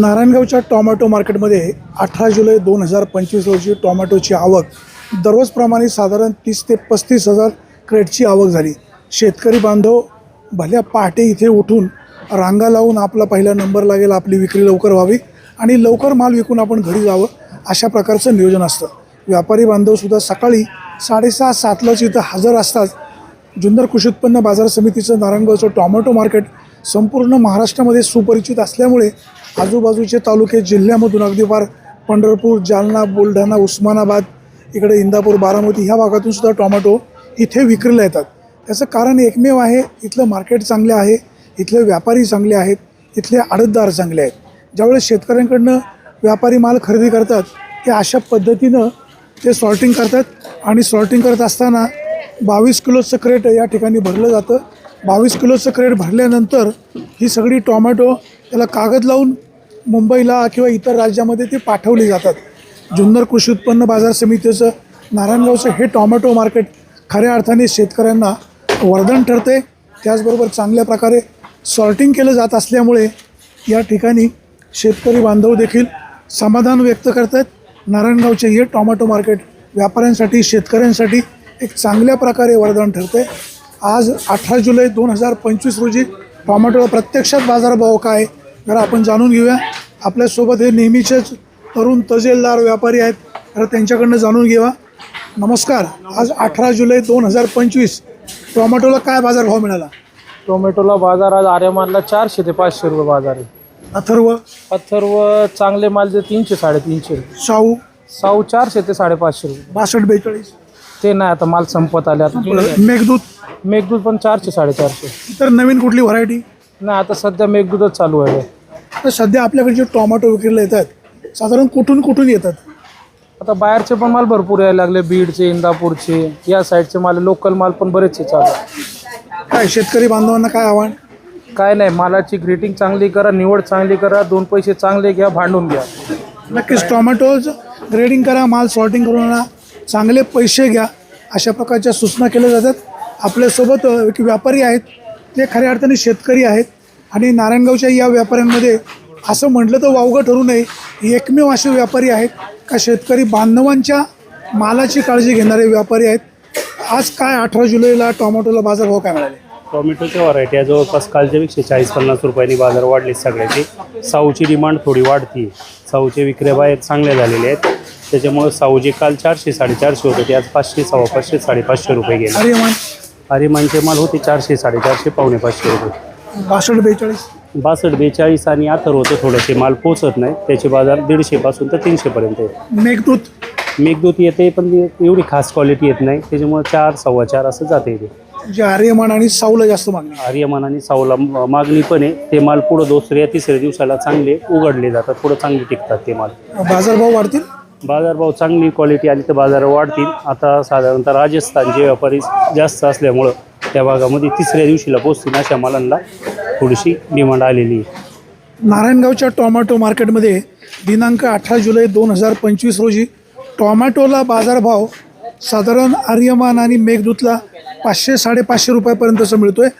नारायणगावच्या tomato मार्केटमध्ये अठरा जुलै दोन हजार पंचवीस रोजी टॉमॅटोची आवक दररोजप्रमाणे साधारण तीस ते पस्तीस हजार क्रेटची आवक झाली. शेतकरी बांधव भल्या पहाटे इथे उठून रांगा लावून आपला पहिला नंबर लागेल आपली विक्री लवकर व्हावी आणि लवकर माल विकून आपण घरी जावं अशा प्रकारचं नियोजन असतं. व्यापारी बांधवसुद्धा सकाळी साडेसहा सातलाच इथं हजर असतात जुन्नर कृषी उत्पन्न बाजार समितीचं नारायणगावचं टॉमॅटो मार्केट संपूर्ण महाराष्ट्रामध्ये सुपरिचित असल्यामुळे आजूबाजूचे तालुके जिल्ह्यामधून अगदी फार पंढरपूर जालना बुलढाणा उस्मानाबाद इकडे इंदापूर बारामती ह्या भागातून सुद्धा टॉमॅटो इथे विक्रीला येतात. त्याचं कारण एकमेव आहे इथलं मार्केट चांगले आहे इथले व्यापारी चांगले आहेत इथले आडतदार चांगले आहेत. ज्यावेळेस शेतकऱ्यांकडनं व्यापारी माल खरेदी करतात ते अशा पद्धतीनं ते सॉर्टिंग करतात आणि सॉर्टिंग करत असताना बावीस किलोचं क्रेट या ठिकाणी भरलं जातं. बावीस किलोचं क्रेट भरल्यानंतर ही सगळी टॉमॅटो त्याला कागद लावून मुंबईला किंवा इतर राज्यामध्ये ते पाठवली जातात. जुन्नर कृषी उत्पन्न बाजार समितीचं नारायणगावचं हे टॉमॅटो मार्केट खऱ्या अर्थाने शेतकऱ्यांना वरदान ठरते. त्याचबरोबर चांगल्या प्रकारे सॉर्टिंग केलं जात असल्यामुळे या ठिकाणी शेतकरी बांधव देखील समाधान व्यक्त करतात नारायणगावचे हे टॉमॅटो मार्केट व्यापाऱ्यांसाठी शेतकऱ्यांसाठी एक चांगल्या प्रकारे वरदान ठरते आज अठरा जुलै दोन हजार पंचवीस रोजी टॉमॅटोला प्रत्यक्षात बाजारभाव काय? जर आपण जाणून घेऊया. आपल्यासोबत हे नेहमीचेच तरुण तजेलदार व्यापारी आहेत. तर त्यांच्याकडनं जाणून घेऊया नमस्कार. आज अठरा जुलै दोन हजार पंचवीस. टोमॅटोला काय बाजारभाव मिळाला? टोमॅटोला बाजार आज आर्यमानला चारशे ते पाचशे रुपये बाजार आहे. अथर्व? अथर्व चांगले माल जे तीनशे साडेतीनशे शाहू साऊ? चारशे ते साडेपाचशे रुपये. बासष्ट बेचाळीस. ते नाही आता माल संपत आले. आता मेघदूत? मेघदूत पण चारशे साडेचारशे. इतर नवीन कुठली व्हरायटी? नाही आता सध्या मेघदूतच चालू आहे. तर सध्या आपल्याकडे जे टोमॅटो विक्रीला येतात साधारण कुठून कुठून येतात? आता बाहेरचे पण माल भरपूर यायला लागले बीडचे इंदापूरचे या साईडचे माल लोकल माल पण बरेचसे चालू. काय शेतकरी बांधवांना काय आव्हान? काय नाही मालाची ग्रेटिंग चांगली करा निवड चांगली करा दोन पैसे चांगले घ्या भांडून घ्या. नक्कीच टोमॅटोज ग्रेडिंग करा माल सॉर्टिंग करून आणा चांगले पैसे घ्या अशा प्रकारच्या सूचना केल्या जातात. आपल्यासोबत व्यापारी आहेत ते खऱ्या अर्थाने शेतकरी आहेत. आणि नारायणगावच्या या व्यापाऱ्यांमध्ये असं म्हटलं तर वावगं ठरू नये. एकमेव असे व्यापारी आहेत का शेतकरी बांधवांच्या मालाची काळजी घेणारे व्यापारी आहेत. आज काय अठरा जुलैला टोमॅटोला बाजारभाव काय मिळाले टोमॅटोच्या व्हरायटी आहे. जवळपास कालच्यापेक्षा चाळीस पन्नास रुपयांनी बाजार वाढले सगळ्याचे. साऊची डिमांड थोडी वाढती. साऊचे विक्रे बाहेर चांगल्या झालेले आहेत. त्याच्यामुळं साऊचे काल चारशे साडेचारशे होते. ते आज पाचशे सव्वा पाचशे साडेपाचशे रुपये गेले. अरे आर्यमानचे माल होते चारशे साडेचारशे पावणे पाचशे रुपये. बासष्ट बेचाळीस? बासष्ट बेचाळीस आणि आतर होते थोडेसे माल पोचत नाही. त्याचे बाजार दीडशेपासून तर तीनशेपर्यंत आहे मेघदूत? मेघदूत येते पण ती एवढी खास क्वालिटी येत नाही. त्याच्यामुळं चार सव्वा चार असं जाते ते. जे आर्यमान आणि साऊला जास्त मागणी आर्यमान आणि सावला म- मागणी पण आहे. ते माल पुढं दुसऱ्या तिसऱ्या दिवसाला चांगले उघडले जातात. पुढं चांगले टिकतात ते माल. बाजारभाव वाढतील? बाजारभाव चांगली क्वालिटी आली तर बाजार वाढतील. आता साधारणतः राजस्थानचे व्यापारी जास्त असल्यामुळं त्या भागामध्ये तिसऱ्या दिवशीला पोचतील अशा मालांना थोडीशी डिमांड आलेली आहे. नारायणगावच्या टोमॅटो मार्केटमध्ये दिनांक अठरा जुलै दोन हजार पंचवीस रोजी टोमॅटोला बाजारभाव साधारण आर्यमान आणि मेघदूतला पाचशे साडेपाचशे रुपयापर्यंतचा मिळतो आहे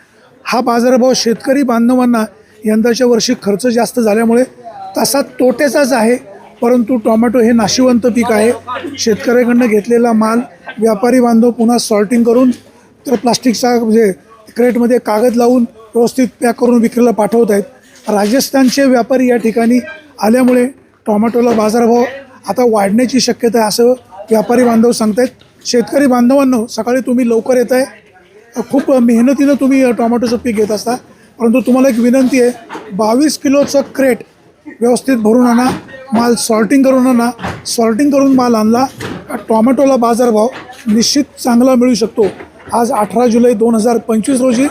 हा बाजारभाव शेतकरी बांधवांना यंदाच्या वर्षी खर्च जास्त झाल्यामुळे तसा तोट्याचाच आहे परंतु टोमॅटो हे नाशिवंत पीक आहे. शेतकऱ्याकडनं घेतलेला माल व्यापारी बांधव पुन्हा सॉर्टिंग करून तर प्लास्टिकचा म्हणजे क्रेटमध्ये कागद लावून व्यवस्थित पॅक करून विक्रीला पाठवत आहेत. राजस्थानचे व्यापारी या ठिकाणी आल्यामुळे टोमॅटोला बाजारभाव आता वाढण्याची शक्यता आहे असं व्यापारी बांधव सांगत आहेत शेतकरी बांधवांनो सकाळी तुम्ही लवकर येत आहे. खूप मेहनतीनं तुम्ही टोमॅटोचं पीक घेत असता. परंतु तुम्हाला एक विनंती आहे बावीस किलोचं क्रेट व्यवस्थित भरून आणा माल सॉर्टिंग करून आणा. सॉर्टिंग करून माल आणला टॉमॅटोला टोमॅटोला बाजारभाव निश्चित चांगला मिळू शकतो. आज अठरा जुलै दोन हजार पंचवीस रोजी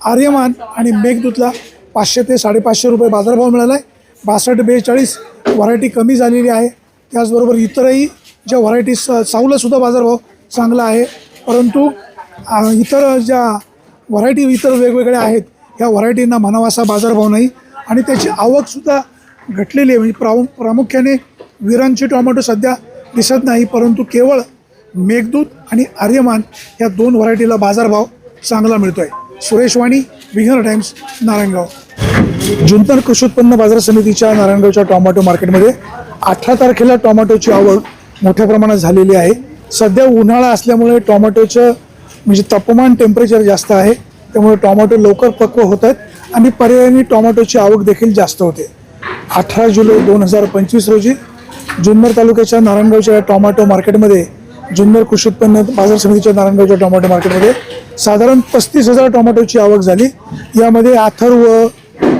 आर्यमान आणि मेघदूतला पाचशे ते साडेपाचशे रुपये बाजारभाव मिळाला आहे बासष्ट बेचाळीस व्हरायटी कमी झालेली आहे. त्याचबरोबर इतरही ज्या व्हरायटी स चावलासुद्धा बाजारभाव चांगला आहे. परंतु इतर ज्या व्हरायटी इतर वेगवेगळ्या आहेत ह्या व्हरायटींना म्हणावा असा बाजारभाव नाही. आणि त्याची आवकसुद्धा घटलेली आहे. म्हणजे प्रामु प्रामुख्याने विरांची टोमॅटो सध्या दिसत नाही परंतु केवळ मेघदूत आणि आर्यमान या दोन व्हरायटीला बाजारभाव चांगला मिळतो आहे सुरेश वाणी विघ्नर टाइम्स नारायणगाव. जुंतर कृषी उत्पन्न बाजार समितीच्या नारायणगावच्या टोमॅटो मार्केटमध्ये अठरा तारखेला टोमॅटोची आवक मोठ्या प्रमाणात झालेली आहे. सध्या उन्हाळा असल्यामुळे टोमॅटोचं म्हणजे तापमान टेम्परेचर जास्त आहे. त्यामुळे टॉमॅटो लवकर पक्व होत आहेत आणि पर्यायाने टोमॅटोची आवक देखील जास्त होते. अठरा जुलै दोन हजार पंचवीस रोजी जुन्नर तालुक्याच्या नारायणगावच्या टॉमॅटो मार्केटमध्ये जुन्नर कृषी उत्पन्न बाजार समितीच्या नारायणगावच्या टोमॅटो मार्केटमध्ये साधारण पस्तीस हजार टोमॅटोची आवक झाली. यामध्ये अथर्व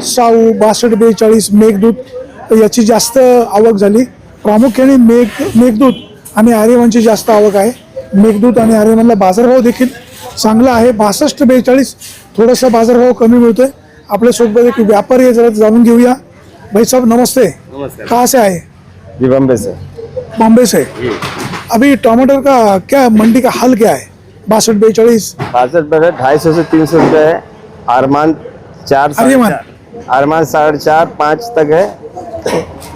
साऊ बासष्ट बेचाळीस मेघदूत याची जास्त आवक झाली. प्रामुख्याने मेघ मेघदूत आणि आर्यमनची जास्त आवक आहे. मेघदूत आणि आर्यमनला बाजारभाव देखील चांगला आहे. बासष्ट बेचाळीस थोडासा बाजारभाव कमी मिळतोय. आपल्यासोबत एक व्यापारी आहे जरा जाणून घेऊया. भाई साहब नमस्ते. नमस्कार. कहाँ से आए जी बम्बे से बॉम्बे से। अभी टमाटर का क्या मंडी का हाल क्या है? बासठ बेचाळीस बासठ है ढाई सौ से तीन सौ रुपये है। आरमान चार। आरमान साढ़े चार पाँच तक है।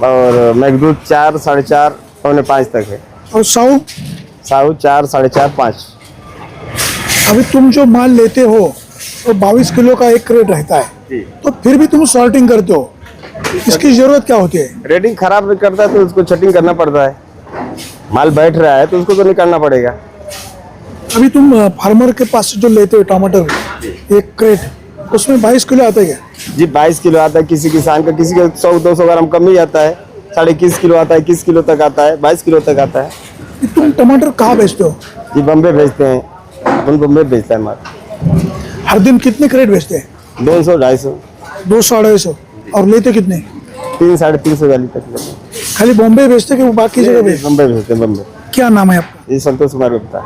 और मेघदूत चार साढ़े चार पौने पाँच तक है। और साऊ साहू चार साढ़े चार पाँच। अभी तुम जो माल लेते हो तो बाईस किलो का एक क्रेट रहता है। तो फिर भी तुम सॉर्टिंग करते हो। इसकी ज़रूरत क्या होती है? रेटिंग खराब करता है तो उसको छटिंग करना पड़ता है। माल बैठ रहा है तो उसको तो निकालना पड़ेगा। अभी तुम फार्मर के पास जो लेते हो टमाटर एक क्रेट उसमें बाईस किलो आता है क्या? जी बाईस किलो आता है किसी किसान का किसी का सौ दो सौ ग्राम कम ही आता है। साढ़े इक्कीस किलो आता है इक्कीस किलो तक आता है बाईस किलो तक आता है। तुम टमाटर कहाँ बेचते हो? जी बम्बे भेजते हैं। अपन बम्बे भेजता है माल। हर दिन कितने क्रेट बेचते हैं? दो सौ ढाई सौ। दो सौ सौ। और लेते कितने? तीन साढ़े तीन सौ वाली तक लेते हैं। खाली बॉम्बे बेचते कि बाकी जगह भेजते बम्बे. क्या नाम है आपका? ये संतोष कुमार गुप्ता.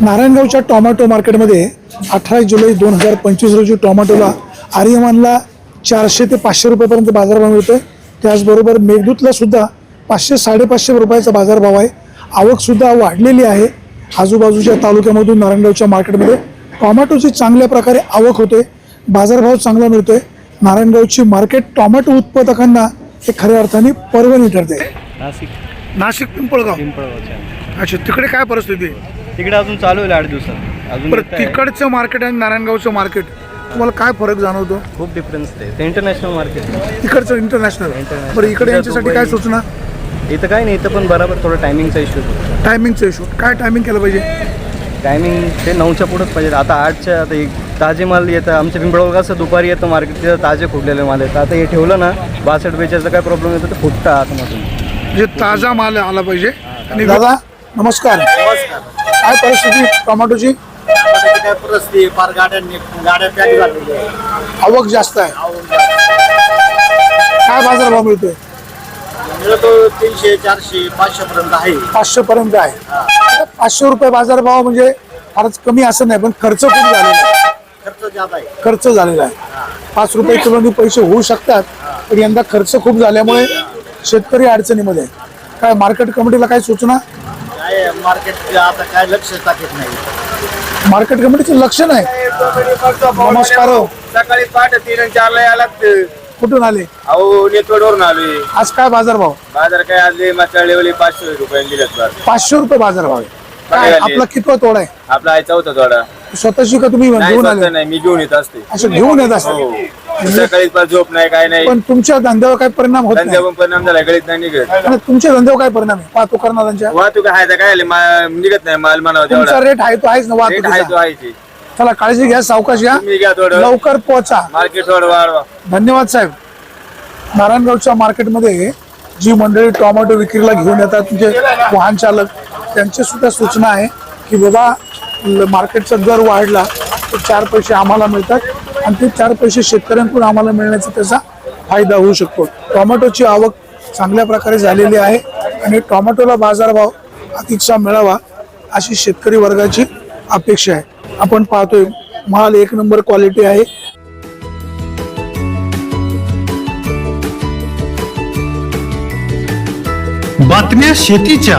नारायणगावच्या टोमॅटो मार्केटमध्ये अठरा जुलै दोन हजार पंचवीस रोजी टोमॅटोला आर्यमानला चारशे ते पाचशे रुपयापर्यंत बाजारभाव मिळतोय. त्याचबरोबर मेघदूतला सुद्धा पाचशे साडेपाचशे रुपयाचा बाजारभाव आहे. आवकसुद्धा वाढलेली आहे. आजूबाजूच्या तालुक्यामधून नारायणगावच्या मार्केटमध्ये टोमॅटोची चांगल्या प्रकारे आवक होते. बाजारभाव चांगला मिळतोय. नारायणगावची मार्केट टोमॅटो उत्पादकांना हे खऱ्या अर्थाने पर्वणी ठरते नाशिक. नाशिक पिंपळगाव. पिंपळगावच्या. अच्छा तिकडे काय परिस्थिती? आहे तिकडे अजून चालू आहे आठ दिवसात. अजून बरं. तिकडचं मार्केट आणि नारायणगावचं मार्केट तुम्हाला काय फरक जाणवतो? खूप डिफरन्स आहे ते इंटरनॅशनल मार्केट तिकडचं इंटरनॅशनल. बरं इकडे यांच्यासाठी काय सूचना? इथं काय नाही इथं पण बरोबर थोडं टायमिंगचा इश्यू टायमिंगचं इशू काय टायमिंग केलं पाहिजे? टायमिंग ते नऊच्या पुढंच पाहिजे. आता आठच्या आता एक ताजे माल येतं आमच्या पिंपळगाव कसं दुपारी येतं मार्केट तिथं ताजे फुटलेले माल येतं आता हे ठेवलं ना बासष्ट बेचाळीसचा काय प्रॉब्लेम येतो ते फुटतं आतमधून. म्हणजे ताजा माल आला पाहिजे. आणि दादा नमस्कार. काय परिस्थिती टोमॅटोची? फार गाड्या पॅक झालेल्या आहे. आवक जास्त आहे. काय बाजारभाव मिळतोय? मिळतो तीनशे चारशे पाचशे पर्यंत आहे पाचशे पर्यंत आहे. पाचशे रुपये बाजारभाव म्हणजे फारच कमी असं नाही पण खर्च खूप झालेला आहे. खर्च जादा आहे. खर्च झालेला आहे. पाच रुपये किलोनी पैसे होऊ शकतात पण यंदा खर्च खूप झाल्यामुळे शेतकरी अडचणीमध्ये आहे. काय मार्केट कमिटीला काय सूचना? काय मार्केट आता काय लक्ष टाकत नाही. मार्केट कमिटीचं लक्ष नाही? नमस्कार हो. सकाळी पहाटे तीन आणि चारला यायला कुठून आले? अहो नेतवडवरून आलोय. आज काय बाजारभाव बाजार काय आज मसाळेवाली पाचशे रुपये दिलेत पाचशे रुपये बाजारभाव आहे. काय? आपला कितवा तोडा आहे? आपला आहे चौथा थोडा स्वतःची का तुम्ही नाही घेऊन स्वतः आले. नाही मी घेऊन येत असते. असं घेऊन येत हो. सकाळी पण झोप नाही काय नाही. पण तुमच्या धंद्यावर काय परिणाम होत धंद्या नाही. पण परिणाम झाला गळीत नाही निघत. आणि तुमच्या धंद्यावर काय परिणाम आहे? पाहतो करणाऱ्यांच्या? वाहतूक आहे तर काय मा- निघत नाही माल म्हणावं तुमचा तेवढा रेट आहे तो आहेच ना रेट आहे तो वाहतुकीचा आहे ते. चला काळजी घ्या सावकाश घ्या. तुम्ही घ्या थोडं. लवकर पोहोचा मार्केट थोडं वाढवा. धन्यवाद साहेब. नारायणगावच्या मार्केटमध्ये जी मंडळी टोमॅटो विक्रीला घेऊन येतात म्हणजे वाहन चालक त्यांची सुद्धा सूचना आहे की बाबा ल- मार्केटचा दर वाढला तर चार पैसे आम्हाला मिळतात आणि ते चार पैसे शेतकऱ्यांकडून आम्हाला मिळण्याचा त्याचा फायदा होऊ शकतो. टोमॅटोची आवक चांगल्या प्रकारे झालेली आहे आणि टोमॅटोला बाजारभाव अतिशय मिळावा अशी शेतकरी वर्गाची अपेक्षा आहे. आपण पाहतोय माल एक नंबर क्वालिटी आहे. बातम्या शेतीच्या.